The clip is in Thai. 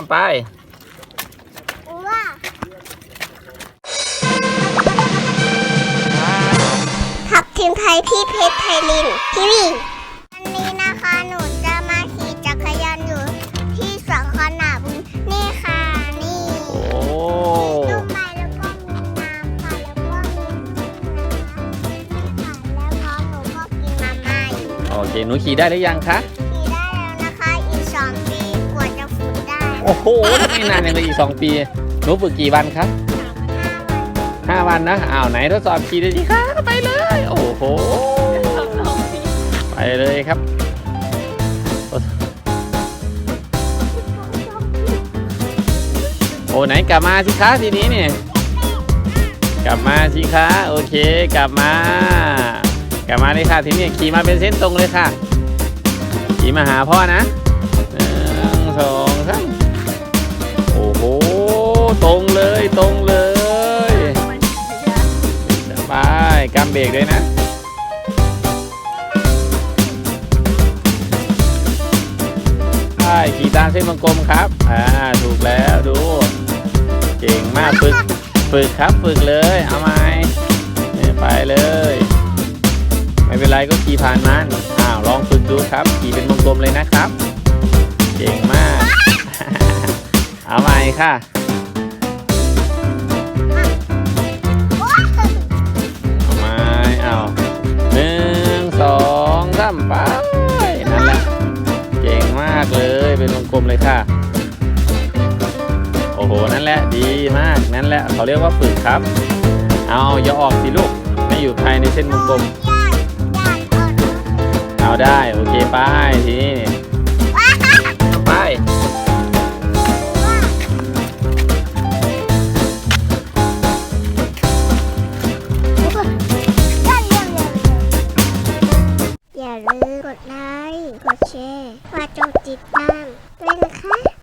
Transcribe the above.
ทำไปว่าขับทีมไทยพี่เพชรไทยลินทีวีวันนี้นะคะหนูจะมาขี่จักรยานอยู่ที่สวนขนาบุญนี่ค่ะนี่โอ้ลูกไม้แล้วก็มีน้ำค่ะแล้วก็มีค่ะแล้วน้องหนูก็กินมาม่าอยู่โอเคหนูขี่ได้หรือยังคะ โอ้โหไม่นานยังเลยอีก2ปีหนูฝึกกี่วันครับห้าวัน5วันนะอ้าวไหนทดสอบขี่ดูดิคะไปเลย โอ้โหไปเลยครับโอ้ไหนกลับมาสิคะทีนี้เนี่ยกลับมาสิคะโอเคกลับมา กลับมาเลยค่ะทีนี้ขี่มาเป็นเส้นตรงเลยค่ะขี่มาหาพ่อนะ รกด้วยนะ ใช่ขี่ตามเส้นวงกลมครับ อ่า ถูกแล้วดู เก่งมากฝึก ฝึกครับฝึกเลย เอาไหมไปเลย ไม่เป็นไรก็ขี่ผ่านมัน อ้าว ลองฝึกดูครับ ขี่เป็นวงกลมเลยนะครับ เก่งมาก เอาใหมค่ะากเลย เป็นวงกลมเลยค่ะ โอ้โห นั่นแหละ ดีมาก นั่นแหละ เขาเรียกว่าฝึกครับ เอาอย่าออกสิลูก ไม่อยู่ภายในเส้นวงกลมญาติญาติอ่อนเอาได้ โอเค ไป ทีนี้ กดแชร์ฝากจงติดตามด้วยนะคะ